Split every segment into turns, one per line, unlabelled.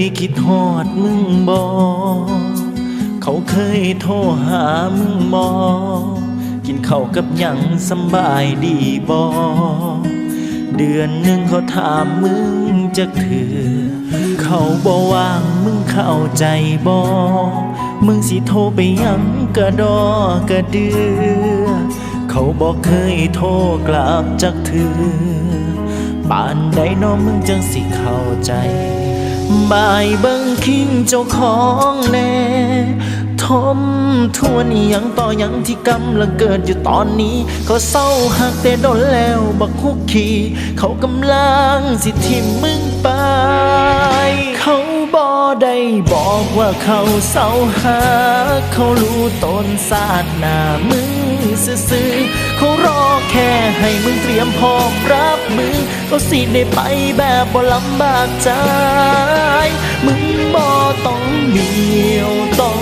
คยคิดฮอดมึงบอ เขาเคยโทรหามึงบอ กินข้าวกับหยังสบายดีบอ เดือนหนึ่งเขาถามมึงจะถือ เขาบอว่างมึงเข้าใจบอ มึงสิโทรไปหยังกระดอกระเดือ เขาบอกเคยโทรกลับจากเถือป่านใดน้อมึงจังสิเข้าใจ บายเบิ่งคิงเจ้าของแน่ทมทวนอหยังต่อหยังที่กำลังเกิดอยู่ตอนนี้ เขาเศร้าหักแต่โดนแล้วบักคุกคีเขากำลังสิทิมมึงไป เขาบ่ได้บอกว่าเขาเศร้าหาเขารู้ตนศาสตร์หน้ามึงซื่อๆเขารอ แค่ให้มึงเตรียมพร้อมรับมือเขาสิได้ไปแบบบ่ลำบากใจ มึงบ่ต้องเดียวต้อง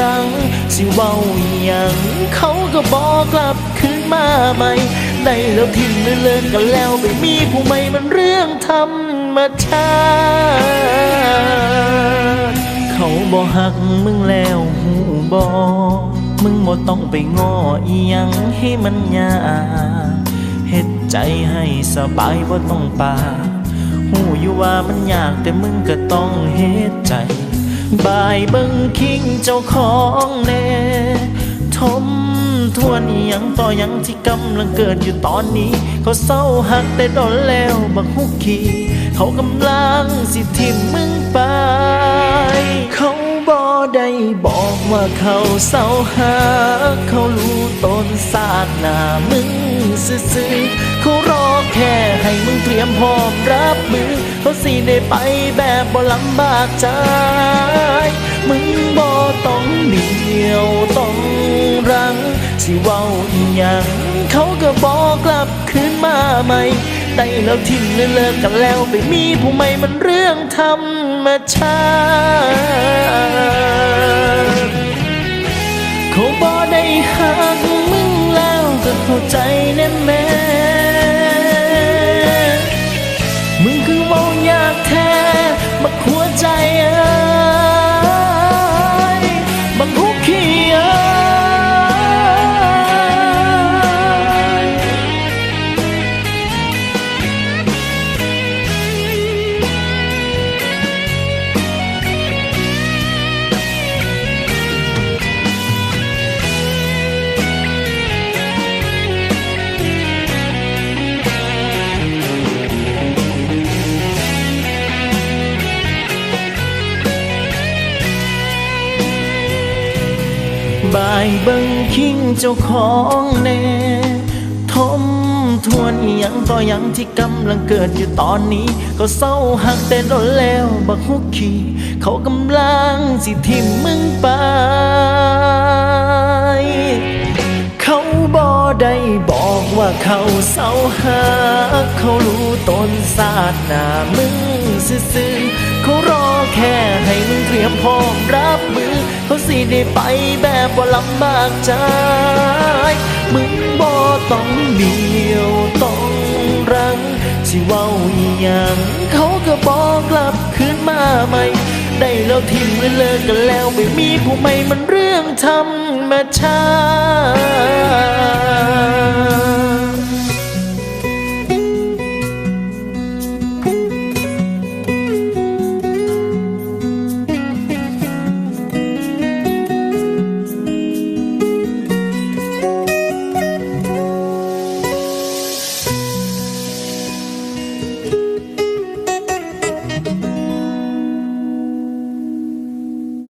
รัง สิเว้าอหยังเขาก็บอกกลับคืนมาใหม่ได้แล้วทิ้งเลิกกันแล้วไม่มีผู้ใหม่มันเรื่องธรรมชาติ เขาบ่หักมึงแล้วหูบ่ มึงบ่ต้องไปง้ออีหยังให้มันยากเฮ็ดใจให้สบายบ่ต้องปาหูอยู่ว่ามันยากแต่มึงก็ต้องเฮ็ดใจ บายเบิ่งคิงเจ้าของแน่ทมทวนยังต่อยังที่กำลังเกิดอยู่ตอนนี้ เขาเศร้าหักแต่โดนแล้วบักฮุกขีเขากำลังสิทิมมึงไป ได้บอกว่าเขาเศร้าหา เขารู้ตนศาสตร์หน้ามึงซื่อๆเขารอแค่ให้มึงเตรียมพร้อมรับมือ เขาสิได้ไปแบบบ่ลำบากใจ มึงบ่ต้องเดียวต้องรังสิเว้าอีหยังเขาก็บอกกลับคืนมาใหม่ได้แล้วทิ้งเลิกกันแล้วไปมีผู้ใหม่มันเรื่องธร ร บายเบิ่งคิงเจ้าของแน่ทมทวนอหยังต่อหยังที่กำลังเกิดอยู่ตอนนี้ก็เศร้าหักแต่โดนแล้วบักฮุกขีเขากำลังสิทิมมึงไปเขาบ่ได้บอกว่าเขาเศร้าหาเขารู้ตนศาสตร์หน้ามึงซื่อ เขารอแค่ให้มึงเตรียมพร้อมรับมือ เขาสิได้ไปแบบบ่าลำบากใจ มึงบ่ต้องเดียวต้องรังสิเว้าอีหยังเขาก็บอกกลับคืนมาใหม่ ได้แล้วทิ้งเลิกกันแล้วไม่มีผู้ใหม่มันเรื่องธรรมชาติ